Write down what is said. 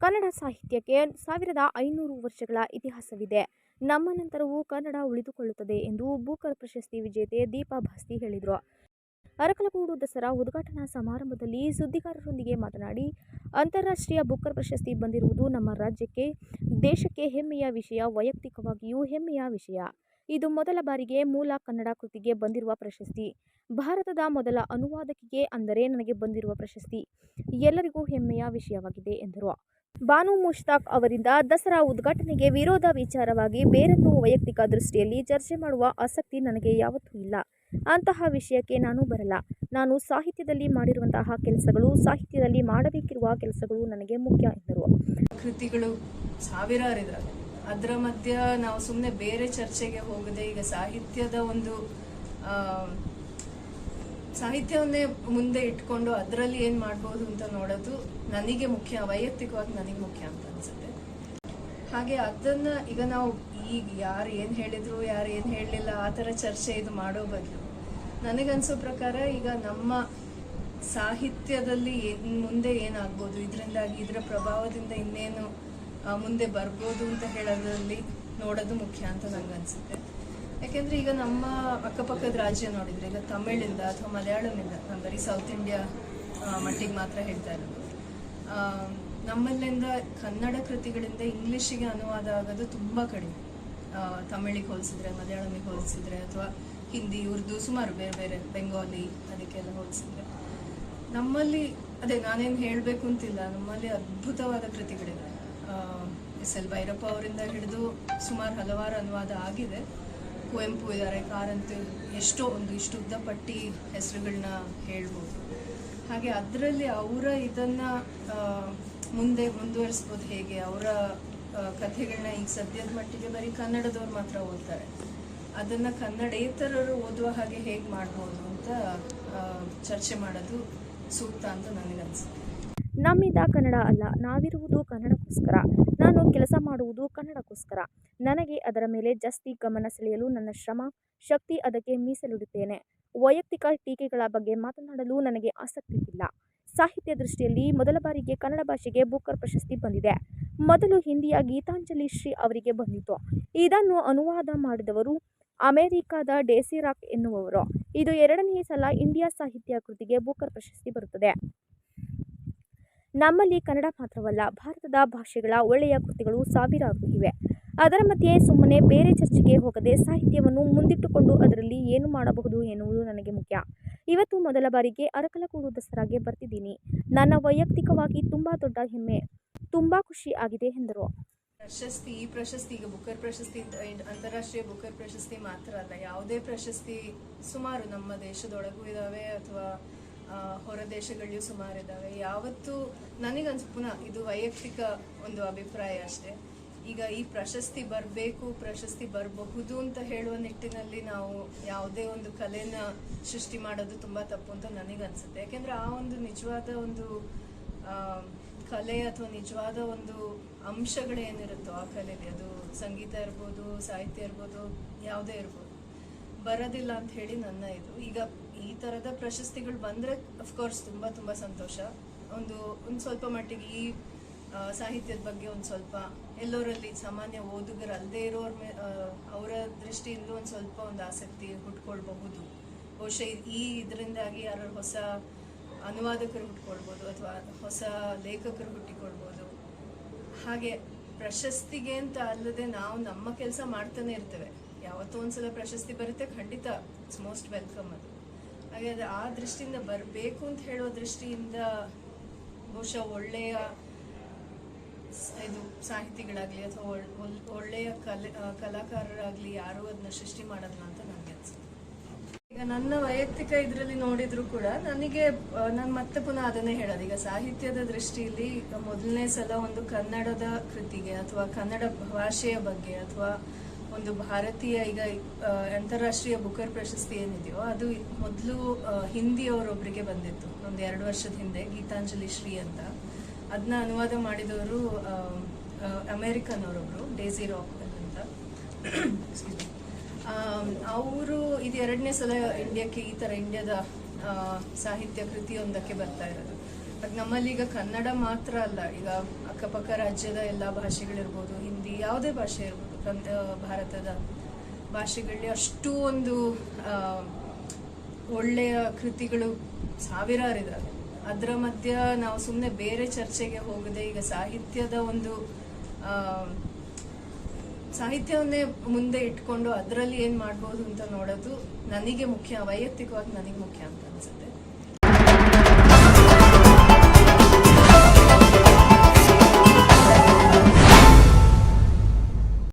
ಕನ್ನಡ ಸಾಹಿತ್ಯಕ್ಕೆ ಸಾವಿರದ ಐನೂರು ವರ್ಷಗಳ ಇತಿಹಾಸವಿದೆ. ನಮ್ಮ ನಂತರವೂ ಕನ್ನಡ ಉಳಿದುಕೊಳ್ಳುತ್ತದೆ ಎಂದು ಬೂಕರ್ ಪ್ರಶಸ್ತಿ ವಿಜೇತೆ ದೀಪಾ ಭಾಸ್ತಿ ಹೇಳಿದರು. ಅರಕಲಗೂಡು ದಸರಾ ಉದ್ಘಾಟನಾ ಸಮಾರಂಭದಲ್ಲಿ ಸುದ್ದಿಗಾರರೊಂದಿಗೆ ಮಾತನಾಡಿ, ಅಂತಾರಾಷ್ಟ್ರೀಯ ಬುಕ್ಕರ್ ಪ್ರಶಸ್ತಿ ಬಂದಿರುವುದು ನಮ್ಮ ರಾಜ್ಯಕ್ಕೆ, ದೇಶಕ್ಕೆ ಹೆಮ್ಮೆಯ ವಿಷಯ, ವೈಯಕ್ತಿಕವಾಗಿಯೂ ಹೆಮ್ಮೆಯ ವಿಷಯ. ಇದು ಮೊದಲ ಬಾರಿಗೆ ಮೂಲ ಕನ್ನಡ ಕೃತಿಗೆ ಬಂದಿರುವ ಪ್ರಶಸ್ತಿ. ಭಾರತದ ಮೊದಲ ಅನುವಾದಕಿಗೆ ಅಂದರೆ ನನಗೆ ಬಂದಿರುವ ಪ್ರಶಸ್ತಿ. ಎಲ್ಲರಿಗೂ ಹೆಮ್ಮೆಯ ವಿಷಯವಾಗಿದೆ ಎಂದರು. ಬಾನು ಮುಷ್ತಾಕ್ ಅವರಿಂದ ದಸರಾ ಉದ್ಘಾಟನೆಗೆ ವಿರೋಧ ವಿಚಾರವಾಗಿ ಬೇರೊಂದು ವೈಯಕ್ತಿಕ ದೃಷ್ಟಿಯಲ್ಲಿ ಚರ್ಚೆ ಮಾಡುವ ಆಸಕ್ತಿ ನನಗೆ ಯಾವತ್ತೂ ಇಲ್ಲ. ಅಂತಹ ವಿಷಯಕ್ಕೆ ನಾನು ಬರಲ್ಲ. ನಾನು ಸಾಹಿತ್ಯದಲ್ಲಿ ಮಾಡಿರುವಂತಹ ಕೆಲಸಗಳು ಸಾಹಿತ್ಯದಲ್ಲಿ ಮಾಡಬೇಕಿರುವ ಕೆಲಸಗಳು ನನಗೆ ಮುಖ್ಯ ಎಂದರು. ಕೃತಿಗಳು ಸಾವಿರಾರು ಇದಾವೆ. ಅದರ ಮಧ್ಯ ನಾವು ಸುಮ್ಮನೆ ಬೇರೆ ಚರ್ಚೆಗೆ ಹೋಗದೆ ಈಗ ಸಾಹಿತ್ಯದ ಒಂದು ಸಾಹಿತ್ಯವನ್ನೇ ಮುಂದೆ ಇಟ್ಕೊಂಡು ಅದರಲ್ಲಿ ಏನ್ ಮಾಡ್ಬೋದು ಅಂತ ನೋಡೋದು ನನಗೆ ಮುಖ್ಯ, ವೈಯಕ್ತಿಕವಾಗಿ ನನಗೆ ಮುಖ್ಯ ಅಂತ ಅನ್ಸುತ್ತೆ. ಹಾಗೆ ಅದನ್ನ ಈಗ ನಾವು ಈಗ ಯಾರು ಏನ್ ಹೇಳಿದ್ರು, ಯಾರು ಏನ್ ಹೇಳಲಿಲ್ಲ, ಆ ಥರ ಚರ್ಚೆ ಇದು ಮಾಡೋ ಬದಲು ನನಗನ್ಸೋ ಪ್ರಕಾರ ಈಗ ನಮ್ಮ ಸಾಹಿತ್ಯದಲ್ಲಿ ಮುಂದೆ ಏನಾಗ್ಬೋದು, ಇದರಿಂದಾಗಿ ಇದರ ಪ್ರಭಾವದಿಂದ ಇನ್ನೇನು ಮುಂದೆ ಬರ್ಬೋದು ಅಂತ ಹೇಳೋದ್ರಲ್ಲಿ ನೋಡೋದು ಮುಖ್ಯ ಅಂತ ನಂಗನ್ಸುತ್ತೆ. ಯಾಕೆಂದ್ರೆ ಈಗ ನಮ್ಮ ಅಕ್ಕಪಕ್ಕದ ರಾಜ್ಯ ನೋಡಿದ್ರೆ ಈಗ ತಮಿಳಿಂದ ಅಥವಾ ಮಲಯಾಳಮಿಂದ ನಾನು ಸೌತ್ ಇಂಡಿಯಾ ಮಟ್ಟಿಗೆ ಮಾತ್ರ ಹೇಳ್ತಾ ಇರೋದು. ನಮ್ಮಲ್ಲಿಂದ ಕನ್ನಡ ಕೃತಿಗಳಿಂದ ಇಂಗ್ಲಿಷಿಗೆ ಅನುವಾದ ಆಗೋದು ತುಂಬ ಕಡಿಮೆ. ತಮಿಳಿಗೆ ಹೋಲಿಸಿದ್ರೆ ಮಲಯಾಳಮಿಗೆ ಹೋಲಿಸಿದ್ರೆ ಅಥವಾ ಹಿಂದಿ, ಉರ್ದು, ಸುಮಾರು ಬೇರೆ ಬೇರೆ, ಬೆಂಗಾಲಿ, ಅದಕ್ಕೆಲ್ಲ ಹೋಲಿಸಿದ್ರೆ. ನಮ್ಮಲ್ಲಿ, ಅದೇ ನಾನೇನು ಹೇಳಬೇಕು ಅಂತಿಲ್ಲ, ನಮ್ಮಲ್ಲಿ ಅದ್ಭುತವಾದ ಕೃತಿಗಳಿವೆ. ಎಸ್ ಎಲ್ ಭೈರಪ್ಪ ಅವರಿಂದ ಹಿಡಿದು ಸುಮಾರು ಹಲವಾರು ಅನುವಾದ ಆಗಿದೆ. ಕುವೆಂಪು ಇದ್ದಾರೆ. ಕಾರಂತ ಎಷ್ಟೋ ಒಂದು ಇಷ್ಟು ಉದ್ದ ಪಟ್ಟಿ ಹೆಸರುಗಳನ್ನ ಹೇಳ್ಬೋದು. ಹಾಗೆ ಅದರಲ್ಲಿ ಅವರ ಇದನ್ನ ಮುಂದೆ ಮುಂದುವರಿಸ್ಬೋದು ಹೇಗೆ? ಅವರ ಕಥೆಗಳನ್ನ ಈಗ ಸದ್ಯದ ಮಟ್ಟಿಗೆ ಬರೀ ಕನ್ನಡದವ್ರು ಮಾತ್ರ ಓದ್ತಾರೆ. ಅದನ್ನ ಕನ್ನಡೇತರರು ಓದುವ ಹಾಗೆ ಹೇಗೆ ಮಾಡ್ಬೋದು ಅಂತ ಚರ್ಚೆ ಮಾಡೋದು ಸೂಕ್ತ ಅಂತ ನನಗನ್ಸುತ್ತೆ. ನಮ್ಮಿದ ಕನ್ನಡ ಅಲ್ಲ, ನಾವಿರುವುದು ಕನ್ನಡಕ್ಕೋಸ್ಕರ. ನಾನು ಕೆಲಸ ಮಾಡುವುದು ಕನ್ನಡಕ್ಕೋಸ್ಕರ. ನನಗೆ ಅದರ ಮೇಲೆ ಜಾಸ್ತಿ ಗಮನ ಸೆಳೆಯಲು ನನ್ನ ಶ್ರಮ, ಶಕ್ತಿ ಅದಕ್ಕೆ ಮೀಸಲಿಡುತ್ತೇನೆ. ವೈಯಕ್ತಿಕ ಟೀಕೆಗಳ ಬಗ್ಗೆ ಮಾತನಾಡಲು ನನಗೆ ಆಸಕ್ತಿ ಇಲ್ಲ. ಸಾಹಿತ್ಯ ದೃಷ್ಟಿಯಲ್ಲಿ ಮೊದಲ ಬಾರಿಗೆ ಕನ್ನಡ ಭಾಷೆಗೆ ಬೂಕರ್ ಪ್ರಶಸ್ತಿ ಬಂದಿದೆ. ಮೊದಲು ಹಿಂದಿಯ ಗೀತಾಂಜಲಿ ಶ್ರೀ ಅವರಿಗೆ ಬಂದಿತು ಇದನ್ನು ಅನುವಾದ ಮಾಡಿದವರು ಅಮೆರಿಕದ ಡೇಸಿರಾಕ್ ಎನ್ನುವವರು. ಇದು ಎರಡನೇ ಸಲ ಇಂಡಿಯಾ ಸಾಹಿತ್ಯ ಕೃತಿಗೆ ಬೂಕರ್ ಪ್ರಶಸ್ತಿ ಬರುತ್ತದೆ. ನಮ್ಮಲ್ಲಿ ಕನ್ನಡ ಮಾತ್ರವಲ್ಲ, ಭಾರತದ ಭಾಷೆಗಳ ಒಳ್ಳೆಯ ಕೃತಿಗಳು ಸಾವಿರಾರು ಇವೆ. ಅದರ ಮಧ್ಯೆ ಸುಮ್ಮನೆ ಬೇರೆ ಚರ್ಚೆಗೆ ಹೋಗದೆ ಸಾಹಿತ್ಯವನ್ನು ಮುಂದಿಟ್ಟುಕೊಂಡು ಅದರಲ್ಲಿ ಏನು ಮಾಡಬಹುದು ಎನ್ನುವುದು ನನಗೆ ಮುಖ್ಯ. ಇವತ್ತು ಮೊದಲ ಬಾರಿಗೆ ಅರಕಲಗೂಡು ದಸರಾಗೆ ಬರ್ತಿದ್ದೀನಿ. ನನ್ನ ವೈಯಕ್ತಿಕವಾಗಿ ತುಂಬ ದೊಡ್ಡ ಹೆಮ್ಮೆ, ತುಂಬ ಖುಷಿ ಆಗಿದೆ ಎಂದರು. ಪ್ರಶಸ್ತಿ, ಈ ಪ್ರಶಸ್ತಿ ಈಗ ಬುಕ್ಕರ್ ಪ್ರಶಸ್ತಿ ಅಂತಾರಾಷ್ಟ್ರೀಯ ಬುಕ್ಕರ್ ಪ್ರಶಸ್ತಿ ಮಾತ್ರ ಅಲ್ಲ, ಯಾವುದೇ ಪ್ರಶಸ್ತಿ ಸುಮಾರು ನಮ್ಮ ದೇಶದೊಳಗೂ ಇದಾವೆ ಅಥವಾ ಹೊರ ದೇಶಗಳಲ್ಲೂ ಸುಮಾರು ಇದ್ದಾವೆ ಯಾವತ್ತು ನನಗನ್ಸ್, ಪುನಃ ಇದು ವೈಯಕ್ತಿಕ ಒಂದು ಅಭಿಪ್ರಾಯ ಅಷ್ಟೇ. ಈಗ ಈ ಪ್ರಶಸ್ತಿ ಬರಬೇಕು, ಪ್ರಶಸ್ತಿ ಬರಬಹುದು ಅಂತ ಹೇಳುವ ನಿಟ್ಟಿನಲ್ಲಿ ನಾವು ಯಾವುದೇ ಒಂದು ಕಲೆನ ಸೃಷ್ಟಿ ಮಾಡೋದು ತುಂಬ ತಪ್ಪು ಅಂತ ನನಗನ್ಸುತ್ತೆ. ಯಾಕೆಂದ್ರೆ ಆ ಒಂದು ನಿಜವಾದ ಒಂದು ಕಲೆ ಅಥವಾ ನಿಜವಾದ ಒಂದು ಅಂಶಗಳೇನಿರುತ್ತೋ ಆ ಕಲೆಗೆ ಅದು ಸಂಗೀತ ಇರ್ಬೋದು, ಸಾಹಿತ್ಯ ಇರ್ಬೋದು, ಯಾವುದೇ ಇರ್ಬೋದು, ಬರೋದಿಲ್ಲ ಅಂತ ಹೇಳಿ ನನ್ನ ಇದು. ಈಗ ಈ ತರದ ಪ್ರಶಸ್ತಿಗಳು ಬಂದ್ರೆ ಅಫ್ಕೋರ್ಸ್ ತುಂಬಾ ತುಂಬಾ ಸಂತೋಷ. ಒಂದು ಒಂದು ಸ್ವಲ್ಪ ಮಟ್ಟಿಗೆ ಈ ಸಾಹಿತ್ಯದ ಬಗ್ಗೆ ಒಂದು ಸ್ವಲ್ಪ ಎಲ್ಲರಲ್ಲಿ ಸಾಮಾನ್ಯ ಓದುಗರು ಅಲ್ಲದೆ ಇರೋರ ಅವರ ದೃಷ್ಟಿಯಿಂದ ಒಂದು ಸ್ವಲ್ಪ ಒಂದು ಆಸಕ್ತಿ ಹುಟ್ಕೊಳ್ಬಹುದು. ಬಹುಶಃ ಈ ಇದರಿಂದಾಗಿ ಯಾರು ಹೊಸ ಅನುವಾದಕರು ಹುಟ್ಕೊಳ್ಬೋದು ಅಥವಾ ಹೊಸ ಲೇಖಕರು ಹುಟ್ಟಿಕೊಳ್ಬೋದು. ಹಾಗೆ ಪ್ರಶಸ್ತಿಗೆ ಅಂತ ಅಲ್ಲದೆ ನಾವು ನಮ್ಮ ಕೆಲಸ ಮಾಡ್ತಾನೆ ಇರ್ತೇವೆ. ಯಾವತ್ತೋ ಒಂದ್ಸಲ ಪ್ರಶಸ್ತಿ ಬರುತ್ತೆ, ಖಂಡಿತ ಇಟ್ಸ್ ಮೋಸ್ಟ್ ವೆಲ್ಕಮ್ ಅದು. ಹಾಗೆ ಅದು ಆ ದೃಷ್ಟಿಯಿಂದ ಬರಬೇಕು ಅಂತ ಹೇಳೋ ದೃಷ್ಟಿಯಿಂದ ಬಹುಶಃ ಒಳ್ಳೆಯ ಇದು ಸಾಹಿತಿಗಳಾಗಲಿ ಅಥವಾ ಒಳ್- ಒಳ್- ಒಳ್ಳೆಯ ಕಲೆ ಕಲಾಕಾರರಾಗಲಿ ಯಾರೂ ಯಾರು ಅದನ್ನ ಸೃಷ್ಟಿ ಮಾಡೋದಿಲ್ಲ ಅಂತ ನನಗೆ ಅನ್ಸುತ್ತೆ. ಈಗ ನನ್ನ ವೈಯಕ್ತಿಕ ಇದರಲ್ಲಿ ನೋಡಿದ್ರು ಕೂಡ ನನಗೆ ನಾನು ಮತ್ತೆ ಪುನಃ ಅದನ್ನೇ ಹೇಳೋದು. ಈಗ ಸಾಹಿತ್ಯದ ದೃಷ್ಟಿಯಲ್ಲಿ ಮೊದಲನೇ ಸಲ ಒಂದು ಕನ್ನಡದ ಕೃತಿಗೆ ಅಥವಾ ಕನ್ನಡ ಭಾಷೆಯ ಬಗ್ಗೆ ಅಥವಾ ಒಂದು ಭಾರತೀಯ ಈಗ ಅಂತಾರಾಷ್ಟ್ರೀಯ ಬುಕರ್ ಪ್ರಶಸ್ತಿ ಏನಿದೆಯೋ ಅದು ಮೊದಲು ಹಿಂದಿಯವರೊಬ್ಬರಿಗೆ ಬಂದಿತ್ತು. ಒಂದು ಎರಡು ವರ್ಷದ ಹಿಂದೆ, ಗೀತಾಂಜಲಿ ಶ್ರೀ ಅಂತ. ಅದನ್ನ ಅನುವಾದ ಮಾಡಿದವರು ಅಮೇರಿಕನ್ ಅವರೊಬ್ರು, ಡೇಸಿ ರಾಕ್ ಅಂತ. ಅವರು ಇದು ಎರಡನೇ ಸಲ ಇಂಡಿಯಾಕ್ಕೆ ಈ ತರ ಇಂಡಿಯಾದ ಸಾಹಿತ್ಯ ಕೃತಿಯೊಂದಕ್ಕೆ ಬರ್ತಾ ಇರೋದು. ಅದು ನಮ್ಮಲ್ಲಿ ಈಗ ಕನ್ನಡ ಮಾತ್ರ ಅಲ್ಲ. ಈಗ ಅಕ್ಕಪಕ್ಕ ರಾಜ್ಯದ ಎಲ್ಲ ಭಾಷೆಗಳಿರ್ಬೋದು, ಹಿಂದಿ ಯಾವುದೇ ಭಾಷೆ ಇರ್ಬೋದು. ಆ, ಭಾರತದ ಭಾಷೆಗಳಲ್ಲಿ ಅಷ್ಟು ಒಂದು ಒಳ್ಳೆಯ ಕೃತಿಗಳು ಸಾವಿರಾರು ಇದ್ದಾವೆ ಅದರ ಮಧ್ಯ ನಾವು ಸುಮ್ಮನೆ ಬೇರೆ ಚರ್ಚೆಗೆ ಹೋಗದೆ ಈಗ ಸಾಹಿತ್ಯದ ಒಂದು ಸಾಹಿತ್ಯವನ್ನೇ ಮುಂದೆ ಇಟ್ಕೊಂಡು ಅದರಲ್ಲಿ ಏನು ಮಾಡ್ಬೋದು ಅಂತ ನೋಡೋದು ನನಗೆ ಮುಖ್ಯ ವೈಯಕ್ತಿಕವಾಗಿ ನನಗೆ ಮುಖ್ಯ ಅಂತ ಅನ್ಸುತ್ತೆ.